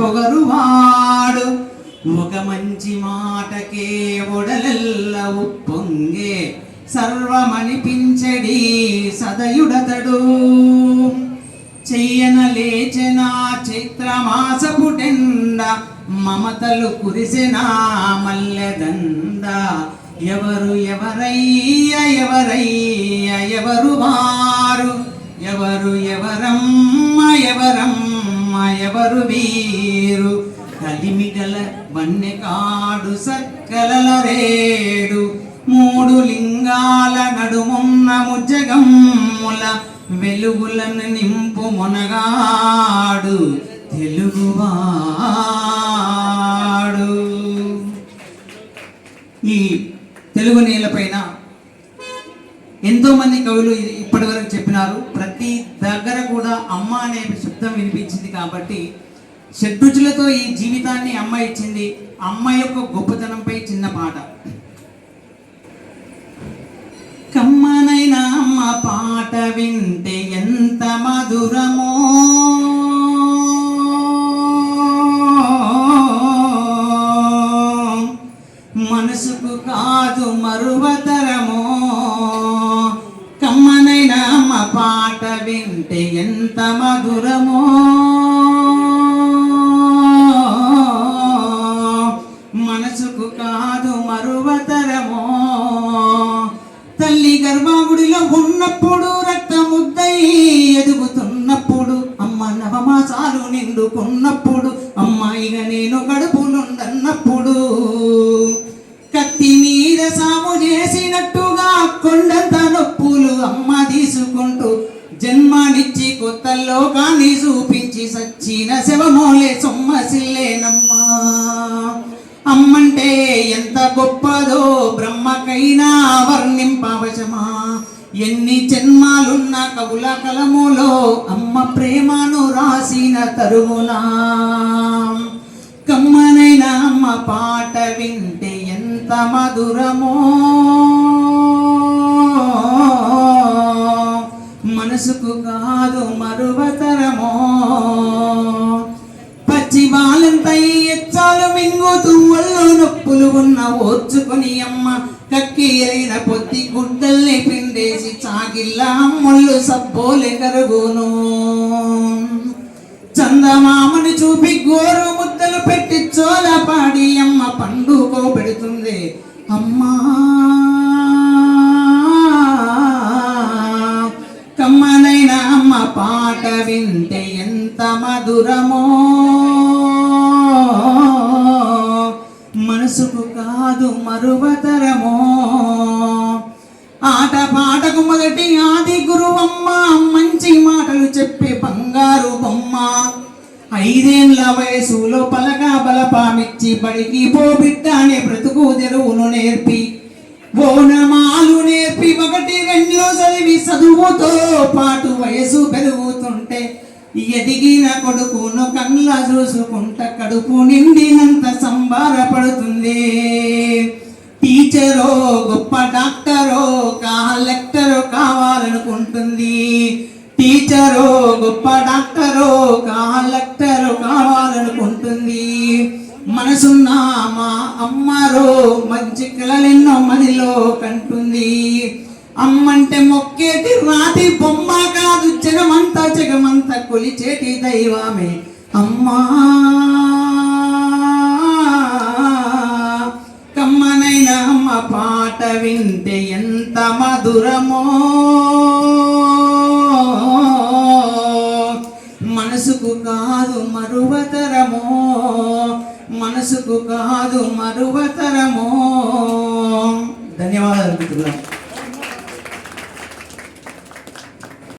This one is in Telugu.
పొగరువాడు. ఒక మంచి మాటకే ఒడలెల్ల ఉప్పొంగే సర్వమనిపించడి సదయుడతడు. చెయ్యన లేచెన చైత్రమాసపుటెండ మమతలు కురిసెన మల్లెదండ. ఎవరు ఎవరయ్య ఎవరయ్య ఎవరు వారు ఎవరు ఎవరమ్మ ఎవరమ్మ? ఎవరు వీరు. కలిమిగల వన్నెకాడు సక్కలల రేడు. మూడు లింగాల నడుమున్న ముజగమ్ముల వెలుగులను నింపు మొనగాడు. తెలుగువాడు. ఈ తెలుగు నేలపైన ఎంతోమంది కవులు ఇప్పటి వరకు చెప్పినారు ప్రతి దగ్గర కూడా అమ్మ అనే శబ్దం వినిపించింది కాబట్టి షడ్రుచులతో ఈ జీవితాన్ని అమ్మ ఇచ్చింది. అమ్మ యొక్క గొప్పతనంపై చిన్న పాట. కమ్మనైనా అమ్మ పాట వింటే ఎంత మధురమో. మాట వింటే ఎంత మధురమో. మనసుకు కాదు మరువతరమో. తల్లి గర్భాగుడిలో ఉన్నప్పుడు రక్తముద్దై ఎదుగుతున్నప్పుడు అమ్మ నవమాసాలు నిండుకున్నప్పుడు అమ్మాయిగా నేను గడుపునుండన్నప్పుడు. కత్తి మీద సాము చేసినట్టుగా కొండంత నొప్పులు అమ్మ తీసుకుంటూ జన్మనిచ్చి కొత్తల్లో లోకాన్ని చూపించి సచ్చిన శవమోలే సొమ్మసిల్లేనమ్మా అమ్మంటే ఎంత గొప్పదో బ్రహ్మకైనా వర్ణింపవశమా ఎన్ని జన్మాలున్న కవుల కలములో అమ్మ ప్రేమను రాసిన తరువునా కమ్మనైన అమ్మ పాట వింటే ఎంత మధురమో. వచ్చి బాలంతై ఎచ్చాలు మింగుతూ ఒళ్ళు నొప్పులు ఉన్న ఓర్చుకొని అమ్మ కక్కి అయిన పొత్తి గుడ్డల్ని పిండేసి చాగిల్లా అమ్ముళ్ళు సబ్బోలే కరుగును. చందమామని చూపి గోరు ముద్దలు పెట్టి చోల పాడి అమ్మ పండుకో పెడుతుంది అమ్మా! అమ్మ పాట వింటే ఎంత మధురమో. మనసుకు కాదు మరువతరమో. ఆట పాటకు మొదటి ఆది గురువమ్మ మంచి మాటలు చెప్పే బంగారు బొమ్మ. ఐదేళ్ళ వయసులో పలగా బలపామిచ్చి బడికి పోబిడ్డ అనే బ్రతుకు తెరువును నేర్పి. ఓనమాలు చెప్పి ఒకటి రెండు చదివి చదువుతో పాటు వయసు పెరుగుతుంటే ఎదిగిన కొడుకును కళ్ళ చూసుకుంట కడుపు నిండినంత సంబారపడుతుంది. టీచరో గొప్ప డాక్టరో కలెక్టరో కావాలనుకుంటుంది. టీచరో గొప్ప డాక్టరో కలెక్టరో కావాలనుకుంటుంది. మనసున్న మా అమ్మరో మంచి కళలెన్నో మనలో కంటుంది. అమ్మంటే మొక్కేటి రాతి బొమ్మ కాదు జగమంతా జగమంతా కొలిచేటి దైవమే. అమ్మా! కమ్మనైన అమ్మ పాట వింటే ఎంత మధురమో. మనసుకు కాదు మరువతరమో. మనసుకు కాదు మరువతరమో. ధన్యవాదాలు మిత్రులారా.